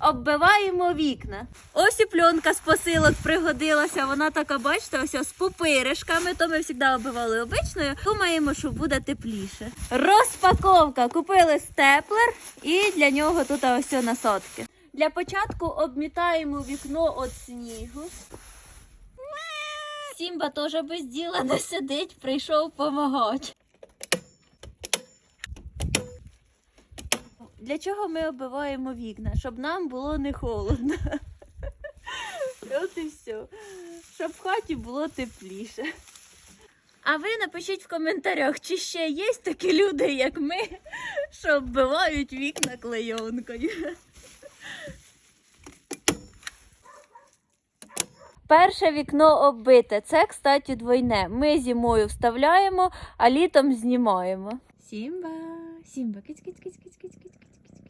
Оббиваємо вікна. Ось і пленка з посилок пригодилася. Вона така, бачите, ось з пупиришками. То ми завжди оббивали обичною. Думаємо, що буде тепліше. Розпаковка. Купили степлер і для нього тут ось насадки. Для початку обмітаємо вікно від снігу. Сімба теж без діла не сидить, прийшов допомагати. Для чого ми оббиваємо вікна? Щоб нам було не холодно. От і все. Щоб в хаті було тепліше. А ви напишіть в коментарях, чи ще є такі люди, як ми, що оббивають вікна клейонкою. Перше вікно оббите. Це, кстати, двойне. Ми зимою вставляємо, а літом знімаємо. Сімба, Сімба, киць, киць, киць, киць, киць, киць, киць, киць.